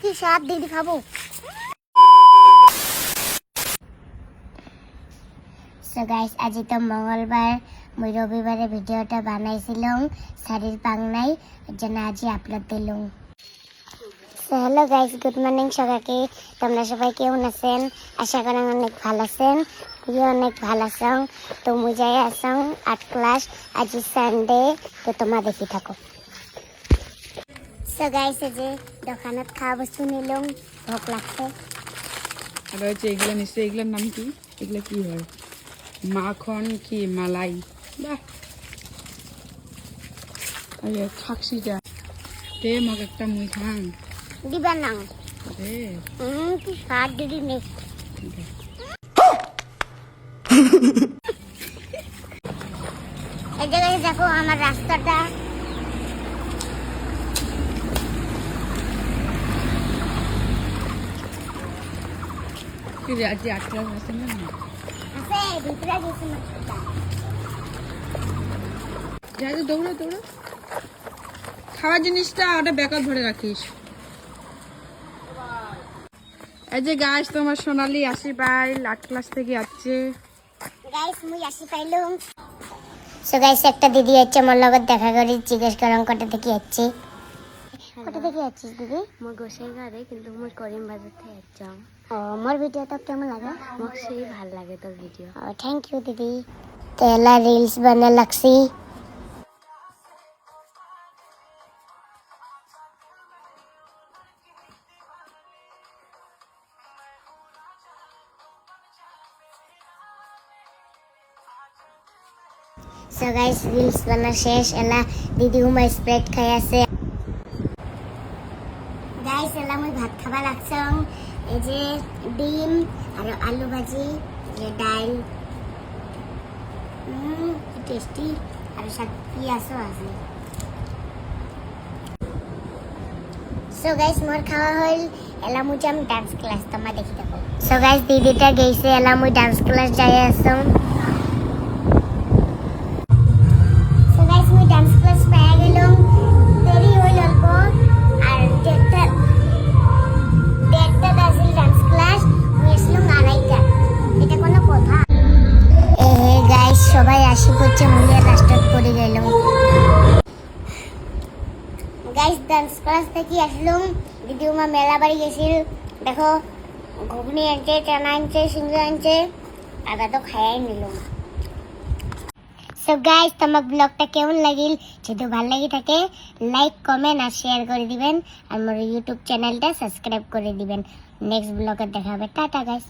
কি স্বাদ দিদি খাব সো গাইস আজি তো মঙ্গলবার। মই রবিবারে ভিডিওটা বানাইছিলাম শাড়ির পাংনাই জন্য আজি আপলোড দিলাম। হ্যালো গাইস গুড মর্নিং সবাইকে। তোমরা সবাই কেমন আছেন? আশা করেন অনেক ভালো আছেন। তুইও অনেক ভালো আছেন তো মুই যাই আসাম আট ক্লাস আজি সানডে তো তোমরা দেখি থাকো। সো গাইস যে দোকানত খাওয়া বস্তু নিলাম ভোক লাগছে। আর হচ্ছে এগুলো নিশ্চয়ই এগুলোর নাম কি? এগুলো কি হয়? মাখন কি? মালাই। বাহ! আরে খাকসিটা দে মোক একটা মুই খাং দিবা না। দে। হুম কি স্বাদ দিদি নেই এই জায়গায় দেখো আমার রাস্তাটা খাওয়ার জিনিসটা ওটা ভরে রাখিস। গাছ তোমার সোনালি পাই আট ক্লাস থেকে একটা দিদি হচ্ছে লগত দেখা করি, জিজ্ঞেস করলাম কটা থেকে কটা থেকে যাচ্ছিস দিদি মই গোসাই ঘরে কিন্তু মোৰ কৰিম বাজতে যাওঁ ও মোর ভিডিও তো কেমন লাগে মোক সেই ভালো লাগে তোৰ ভিডিঅ' ও থ্যাংক ইউ দিদি তেলা রিলস বনে লাগছি সো গাইস রিলস বানা শেষ এলা দিদি হুমা স্প্রেড খাই আছে গাইস এলা মই ভাত খাবা এই যে ডিম আর আলু ভাজি যে কি টেস্টি আর সাথে পিঁয়াজও আছে। সো গাইস মোর খাওয়া হইল এলা মুই যাম ডান্স ক্লাস তোমার দেখি থাকো। সো গাইস দিদিটা গেছে এলা ডান্স ক্লাস যাই আসম সবাই করছে পড়ে গেলাম। গাইস ডান্স ক্লাস থেকে আসলাম। দিদিমা মেলা বাড়ি গেছিল। দেখো, ঘুগনি আনছে, চানা আনছে সিঙ্গি আনছে আর তো খাইয়াই নিলাম। তোমার ব্লগটা কেমন লাগিল? যদি ভালো লাগি থাকে লাইক কমেন্ট আর শেয়ার করে দিবেন। আর আমার ইউটিউব চ্যানেলটা সাবস্ক্রাইব করে দিবেন। নেক্সট ব্লগে দেখা হবে টাটা গাইস